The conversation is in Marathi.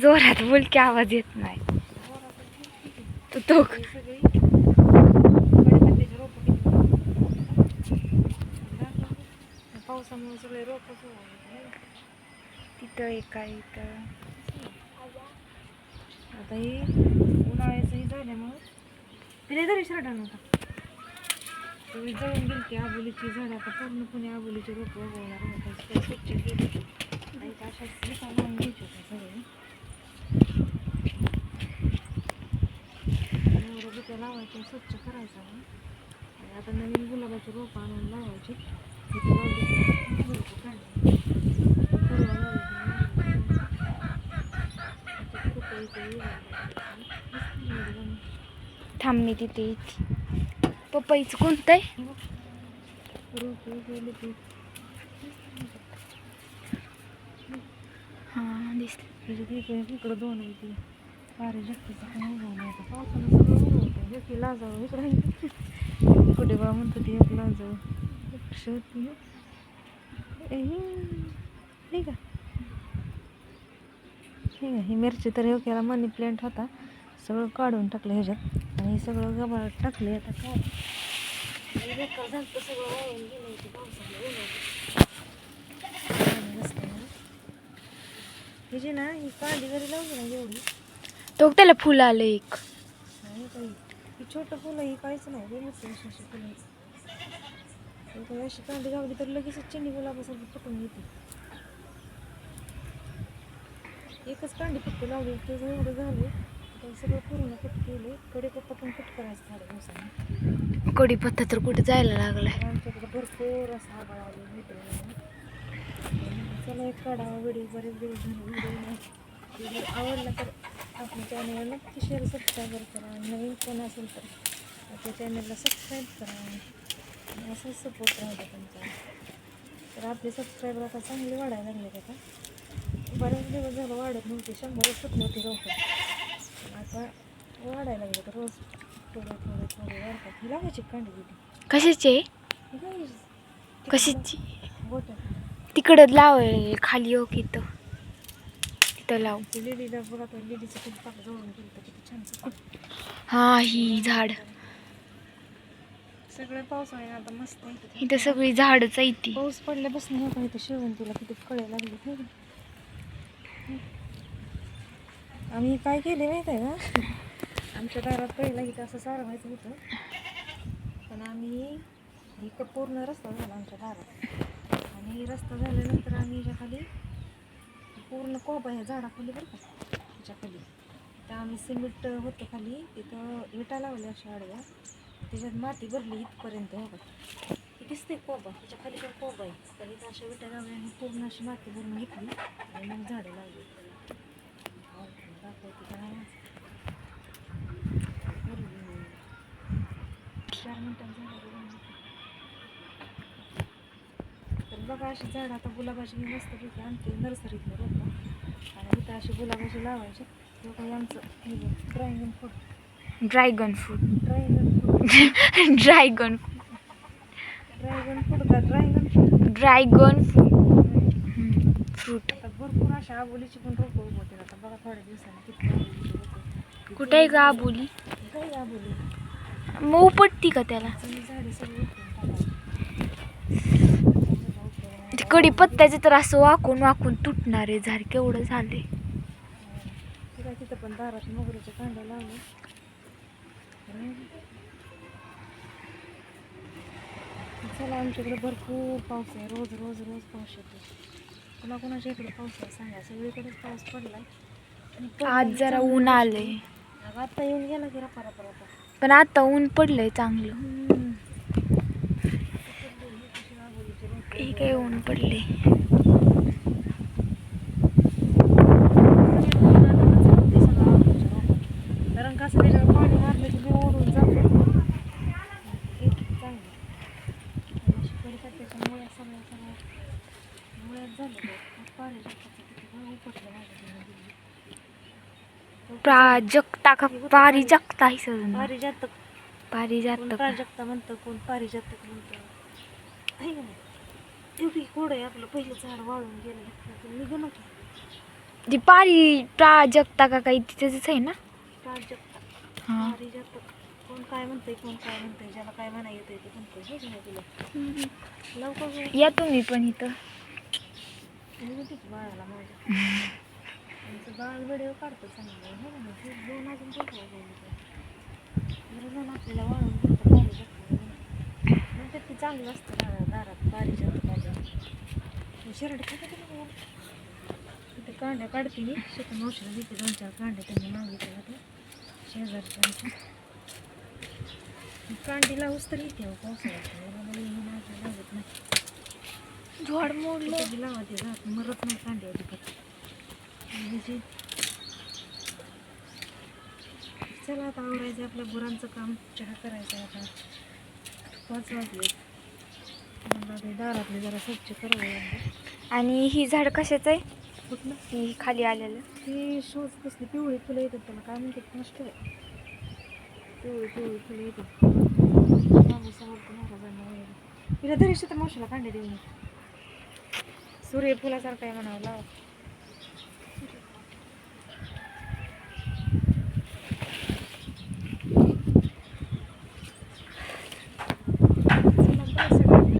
जोरात बोल की आवाज येत नाही. तो तो हे सगळी रोपं किती या पावसामुळे सगळे रोपं तिथं एका इथं आता ही उन्हाळ्याचंही झाल्यामुळं तिला जरी शर्टा नव्हता सगळी जळून गेली ती आबोलीची झाडं आता पूर्णपणे आबोलीचे रोप उगवणार ते स्वच्छ केली. आणि अशा सगळे स्वच्छ करायचं आणि आता नवीन गुलाबाची रोपं आणून लावायची थांब मी तिथे पपईचं कोणतं आहे रोपं दिसलं. त्याच्यात इकडे दोन आहे ती. पारे जास्तीचं पण उगवलं आता. पावसानं सगळं उगवतं एक लाजावं इकडं कुठे बा म्हणतो ती एक लाजावं. लक्ष होती ठीक आहे ठीक आहे ही मिरची तर केला मनी प्लांट होता. सगळं काढून टाकलं ह्याच्यात. आणि हे सगळं गबाळात टाकले. आता काय? हे झालं सगळं वाळून गेलं पावसामुळे उन्हाचं. आणि रस्त्याने. ही जी ना ही कांडी जरी लावली ना एवढी. तो त्याला फुलं आलं एक. नाही काही ही छोटं फुलं ही काहीच नाही मोठी अशी अशी फुलं. आहेत. काही अशी कांडी लावली तर लगेच चिंडी गुलाबासारखी फुटून येते. एकच कांडी फक्त लावली त्याचं एवढं झालं तर सगळं पूर्ण कट केलं कडीपत्ता पण कट करायचं थोड्या दिवसांनी. कढीपत्ता तर कुठे जायला लागलाय? आमच्याकडे भरपूर असा आबाळ आले मित्रांनो. चला एक काढावा व्हिडिओ बरेच दिवस व्हिडिओ नाही. व्हिडिओ आवडला तर आपल्या चॅनलला नक्की शेअर सबस्क्राईबर करा. नवीन कोण असेल तर आपल्या चॅनलला सबस्क्राईब करा. आणि असंच सपोर्ट राहू द्या तुमचा. तर आपले सबस्क्रायबर आता चांगले वाढायला लागले आता. बरेच दिवस झालं वाढत नव्हते. शंभरच फुट नव्हते लवकर आता वाढायला लागले तर रोज. थोडे थोडे थोडे वाढतात ही लावायची कांडी दिली कशाचे? कशाची? गोट्या तिकडं लाव खाली हो की इथं. तिथं लाव. ते लिलीला बघा तर लिलीचं खूप पाक जवळून गेलं तर किती छान सुकलं. हा ही झाड. सगळं पावसाळ्यात आता मस्त आहे. इथं सगळी झाडच आहे ती. पाऊस पडल्यापासून हे काही शेवंतीला किती कळे लागले हो का? आम्ही काय केले माहीत आहे का? आमच्या दारात पहिला इथं असं सारवायचं होतं. पण आम्ही इथं पूर्ण रस्ता झाला आमच्या दारात. आणि रस्ता झाल्यानंतर आम्ही ह्याच्या खाली पूर्ण कोबा आहे झाडाखाली बरं का ह्याच्या खाली तर आम्ही सिमेंट होतं खाली तिथं विटा लावल्या अशा आडव्या. त्याच्यात माती भरली इथपर्यंत हो का. दिसते कोबा त्याच्याखाली पण कोबा आहे. तर इथं अशा विटा लावल्या आणि पूर्ण अशी माती भरून घेतली आणि मग झाडं लावली. दाखवते का चार मिनिटात झाडं लावून तर बघा अशी झाडं आता गुलाबाची मी मस्तपैकी आणते नर्सरीतनं रोपं आणि इथं अशी गुलाबाची लावायची. काही आमचं हे dragon fruit dragon fruit dragon fruit dragon dragon fruit का? Dragon fruit dragon fruit fruit आता भरपूर अशा आबोलीची पण रोपं उगवतील आता बघा थोड्या दिवसांनी किती. कुठे आहे का बोली काही आबोली? मग उपटती का त्याला? झाडे सगळी कढीपत्त्याचं तर असं वाकून वाकून तुटणार झाड केवढं काय तिथं पण दारात मोगऱ्याच्या कांड्या लावले? चला आमच्याकडे भरपूर पाऊस आहे. रोज रोज रोज पाऊस येतो. कुणा कुणाच्या इकडे पाऊस आहे सांगा. सगळीकडेच पाऊस पडलाय. आज जरा ऊन आलंय. आता येऊन गेला की रपा पण आता ऊन पडलंय चांगलं. काय ऊन पडले. कारण कसं त्याच्यावर पाणी मारलं की ओढून जातं. सगळ्या सगळ्या मुळ्यात उपटलं प्राजक्ता का पारिजाक्ता ही सजन पारिजातक. पारिजातक. प्राजक्ता म्हणतं कोण पारिजातक म्हणतं. एवढी कोड आहे आपलं पहिलं झाड वाळून गेलं निघ ना ती पारी प्राजक्ता का काही तिथेच आहे ना? प्राजक्त हां. पारिजात कोण काय म्हणतंय कोण काय म्हणतंय ज्याला काय म्हणा येतंय ते म्हणतंय हे नाही तुला. लवकर गं. या तुम्ही पण इथं. निघू दे की बाळाला माझ्या. आमचं बाळ व्हिडिओ काढतो चांगलं. हो ना हे दोन अजून बघावं बरं जाऊन आपल्याला वाळून घेतं पारिजात म्हणतात की चांगलं असतं. दारात दारात कांड्या काढते मी शेतून औषध देते दोन चार कांड्या त्यांनी मागितल्या होत्या शेजारच्या कांडी लावूच तर येते हो पावसाळ्यात मला लागत नाही झाड मोडलं कुठं लावा ते जात मरत नाही कांडी अजिबात चला आता आवरायचं आपल्या गुरांचं काम चहा करायचं आहे आता. पाच वाजले दारातले जरा स्वच्छ करावं आणि ही झाड कशाचं आहे? कुठलं? ही खाली आलेलं. ती शोज कसली? पिवळी फुलं येतात त्याला. काय म्हणतात? नष्ट आहे. पिवळी पिवळी फुलं येतात. महाराजांना वगैरे तिला तरी तर मावशीला कांडे देऊन. सूर्यफुलासारखं आहे म्हणावं लावा